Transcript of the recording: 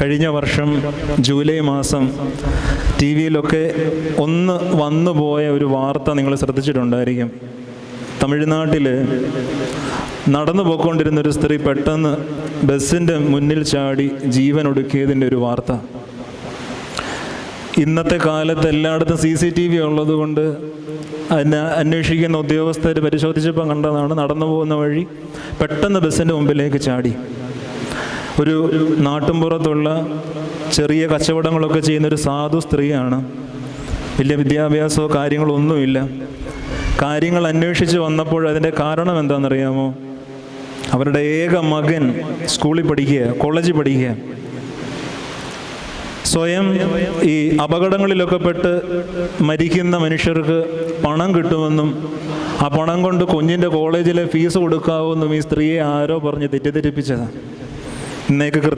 കഴിഞ്ഞ വർഷം ജൂലൈ മാസം ടി വിയിലൊക്കെ ഒന്ന് വന്നു പോയ ഒരു വാർത്ത നിങ്ങൾ ശ്രദ്ധിച്ചിട്ടുണ്ടായിരിക്കും. തമിഴ്നാട്ടിൽ നടന്നു പോയിക്കൊണ്ടിരുന്ന ഒരു സ്ത്രീ പെട്ടെന്ന് ബസ്സിന്റെ മുന്നിൽ ചാടി ജീവൻ ഒടുക്കിയതിന്റെ ഒരു വാർത്ത. ഇന്നത്തെ കാലത്ത് എല്ലായിടത്തും സി സി ടി വി ഉള്ളത് കൊണ്ട് അതിനെ അന്വേഷിക്കുന്ന ഉദ്യോഗസ്ഥർ പരിശോധിച്ചപ്പോൾ കണ്ടതാണ് നടന്നു പോകുന്ന വഴി പെട്ടെന്ന് ബസ്സിന്റെ മുമ്പിലേക്ക് ചാടി. ഒരു നാട്ടുംപുറത്തുള്ള ചെറിയ കച്ചവടങ്ങളൊക്കെ ചെയ്യുന്ന ഒരു സാധു സ്ത്രീയാണ്. വലിയ വിദ്യാഭ്യാസമോ കാര്യങ്ങളൊന്നുമില്ല കാര്യങ്ങൾ അന്വേഷിച്ച് വന്നപ്പോൾ അതിന്റെ കാരണം എന്താണെന്നറിയാമോ? അവരുടെ ഏക മകൻ സ്കൂളിൽ പഠിക്കുക കോളേജിൽ പഠിക്കുക. സ്വയം ഈ അപകടങ്ങളിലൊക്കെ പെട്ട് മരിക്കുന്ന മനുഷ്യർക്ക് പണം കിട്ടുമെന്നും ആ പണം കൊണ്ട് കുഞ്ഞിന്റെ കോളേജിലെ ഫീസ് കൊടുക്കാവുമെന്നും ഈ സ്ത്രീയെ ആരോ പറഞ്ഞ് തെറ്റിദ്ധരിപ്പിച്ചതാണ്. negra